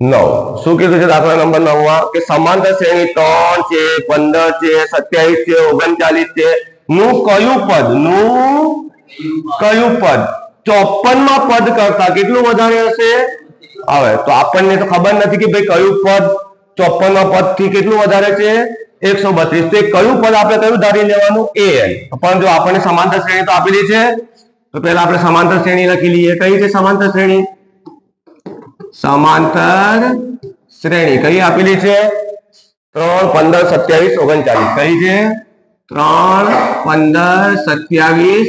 નવ. શું કીધું છે દાખલા નંબર નવમાં કે સમાંતર શ્રેણી ત્રણ છે, પંદર છે, સત્યાવીસ છે, ઓગણચાલીસ છે. નું કયું પદ? નું કયું પદ? ચોપનમાં પદ કરતા કેટલું વધારે હશે? હવે તો આપણને તો ખબર નથી કે ભાઈ કયું પદ ચોપનમાં પદથી કેટલું વધારે છે? એકસો બત્રીસ. તો એ કયું પદ આપણે કયું ધારી લેવાનું? A N. પણ જો આપણને સમાંતર શ્રેણી તો આપેલી છે, તો પહેલા આપણે સમાંતર શ્રેણી લખી લઈએ. કઈ છે સમાંતર શ્રેણી? સમાંતર શ્રેણી કઈ આપેલી છે ત્રણ પંદર સત્યાવીસ ઓગણચાલીસ કઈ છે ત્રણ પંદર સત્યાવીસ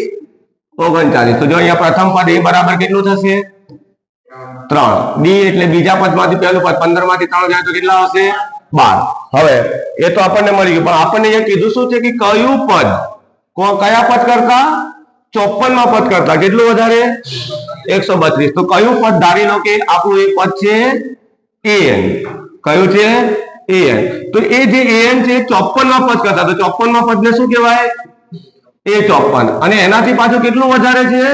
ઓગણચાલીસ તો જો અહીંયા પ્રથમ પદ એ બરાબર કેટલું થશે? ત્રણ. ડી એટલે બીજા પદમાંથી, પહેલું પદ પંદરમાંથી ત્રણ જાય તો કેટલા હશે બાર. હવે, એ તો આપણને મળી ગયું, પણ આપણને એ કીધું શું છે કે કયું પદ? કયા પદ કરતા? ચોપનમાં પદ કરતા. કેટલું વધારે? એકસો બત્રીસ. તો કયું પદ? ધારી લો કે આપણું એ પદ છે એન કયું છે? એન તો એ જે એન છે ચોપનમાં પદ કરતા. તો ચોપનમાં પદ ને શું કહેવાય? એ ચોપન અને એનાથી પાછું કેટલું વધારે છે?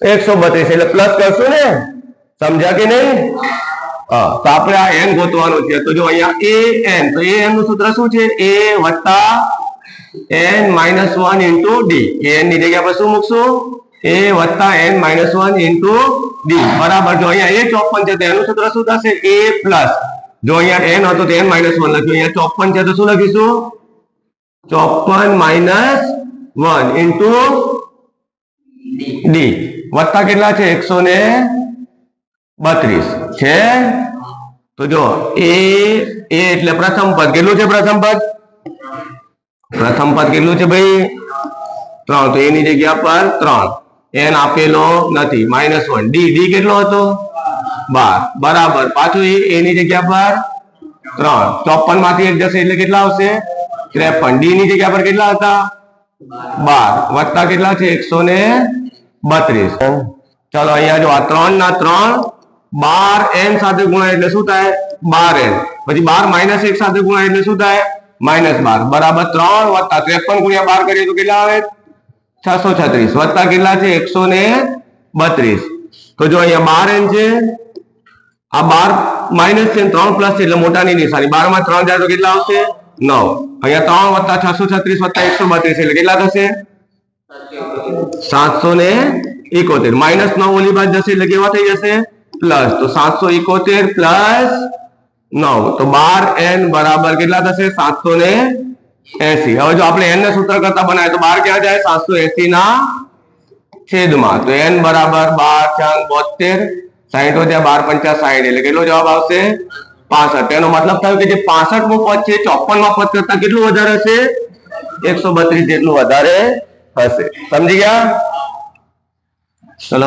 એકસો બત્રીસ. એટલે પ્લસ કરશું ને? સમજ્યા કે નહીં? હા. તો આપણે આ એન ગોતવાનું છે. તો જો અહીંયા એ એન તો એ એનનું સૂત્ર શું છે? એ વત્તા N minus one into D એનની જગ્યા પર શું મૂકશું? એ વત્તા N minus one into D બરાબર. જો અહીંયા એ ચોપન છે તો એનું સૂત્ર શું થશે? એ પ્લસ જો અહીંયા એન હતો તો એન માઇનસ વન લખ્યું. અહીંયા ચોપન છે તો શું લખીશું? ચોપન માઇનસ વન ઇન્ટુ ડી વત્તા કેટલા છે? એકસો ને બત્રીસ. છે? તો જો એ એટલે પ્રથમ પદ. કેટલું છે પ્રથમ પદ? પ્રથમ પદ કેટલું છે ભાઈ ત્રણ તો એની જગ્યા પર ત્રણ એન આપેલો નથી માઇનસ વન ડી ડી કેટલો હતો બાર બરાબર પાછું એ એની જગ્યા પર ત્રણ ચોપનમાંથી એક જશે એટલે કેટલા આવશે? ત્રેપન। ડી ની જગ્યા પર કેટલા હતા? બાર। વત્તા કેટલા છે? એકસો ને બત્રીસ। ચાલો, અહીંયા જો આ ત્રણ ના ત્રણ, બાર એન સાથે ગુણાય એટલે શું થાય? બાર એન. પછી બાર માઇનસ એક સાથે ગુણાય એટલે શું થાય? માઇનસ બાર. બરાબર ત્રણ વત્તા ત્રેપન ગુણ્યા બાર કરીએ તો કેટલા આવે? છસો છત્રીસ. વત્તા કેટલા છે? એકસો ને બત્રીસ. તો જો અહીંયા બાર એન છે, આ બાર માઇનસ છે ત્રણ પ્લસ છે એટલે મોટાની નિશાની. બારમાં ત્રણ જાય તો કેટલા આવશે? નવ. અહીંયા ત્રણ વત્તા છસો છત્રીસ વત્તા એકસો બત્રીસ એટલે કેટલા થશે? સાતસો ને એકોતેર. માઇનસ નવ ઓલી બાદ જશે એટલે કેવા થઈ જશે? પ્લસ. તો સાતસો એકોતેર પ્લસ નવ. તો બાર એન બરાબર કેટલા થશે? સાતસો ને એસી. હવે જો આપણે એન ને સૂત્ર કરતા બનાવે તો બાર ક્યાં જાય? સાતસો એસી ના છેદમાં. તો એન બરાબર બાર ચાર બોતેર. સાહીઠ વધ્યા બાર પંચાસ સાહીઠ. એટલે કેટલો જવાબ આવશે? પાસઠ. એનો મતલબ થયો કે જે પાસઠ મો પદ છે ચોપનમાં પદ કરતા કેટલું વધારે હશે? એકસો બત્રીસ જેટલું વધારે હશે. સમજી ગયા? ચલો